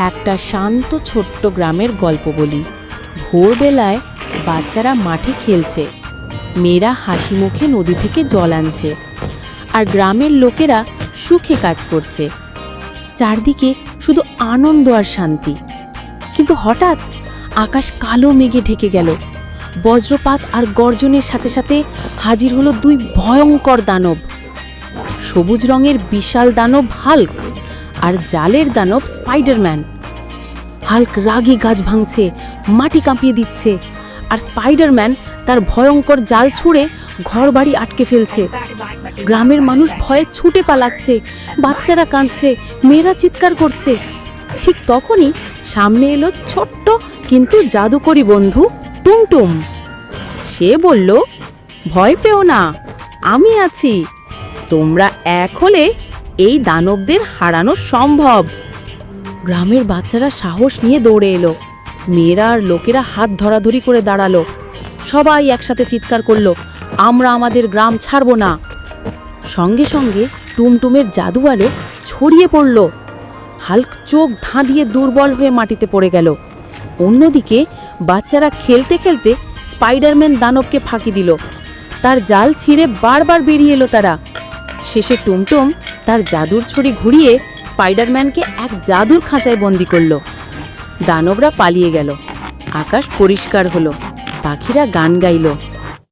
একটা শান্ত ছোট্ট গ্রামের গল্প বলি। ভোরবেলায় বাচ্চারা মাঠে খেলছে। মেয়েরা হাসি মুখে নদী থেকে জল আনছে। আর গ্রামের লোকেরা সুখে কাজ করছে। চারদিকে শুধু আনন্দ আর শান্তি। কিন্তু হঠাৎ আকাশ কালো মেঘে ঢেকে গেল। বজ্রপাত আর গর্জনের সাথে সাথে হাজির হলো দুই ভয়ঙ্কর দানব। সবুজ রঙের বিশাল দানব হাল্ক। আর জালের দানব স্পাইডারম্যান। হাল্ক রাগে গাছ ভাঙছে, মাটি কাঁপিয়ে দিচ্ছে, আর স্পাইডারম্যান তার ভয়ঙ্কর জাল ছুঁড়ে ঘরবাড়ি আটকে ফেলছে। গ্রামের মানুষ ভয়ে ছুটে পালাচ্ছে, বাচ্চারা কাঁদছে, মেয়েরা চিৎকার করছে। ঠিক তখনই সামনে এলো ছোট্ট কিন্তু জাদুকরি বন্ধু টুমটুম সে বলল, ভয় পেও না, আমি আছি। তোমরা এক হলে এই দানবদের হারানো সম্ভব। গ্রামের বাচ্চারা সাহস নিয়ে দৌড়ে এলো। মেয়েরা আর লোকেরা হাত ধরাধরি করে দাঁড়াল। সবাই একসাথে চিৎকার করল, আমরা আমাদের গ্রাম ছাড়বো না। সঙ্গে সঙ্গে টুমটুমের জাদু আলো ছড়িয়ে পড়ল। হাল্ক চোখ ধাঁধিয়ে দুর্বল হয়ে মাটিতে পড়ে গেল। অন্যদিকে বাচ্চারা খেলতে খেলতে স্পাইডারম্যান দানবকে ফাঁকি দিল। তার জাল ছিঁড়ে বারবার বেরিয়ে এলো তারা। শেষে টুমটুম তার জাদুর ছড়ি ঘুরিয়ে স্পাইডারম্যানকে এক জাদুর খাঁচায় বন্দি করল। দানবরা পালিয়ে গেল। আকাশ পরিষ্কার হলো। পাখিরা গান গাইল।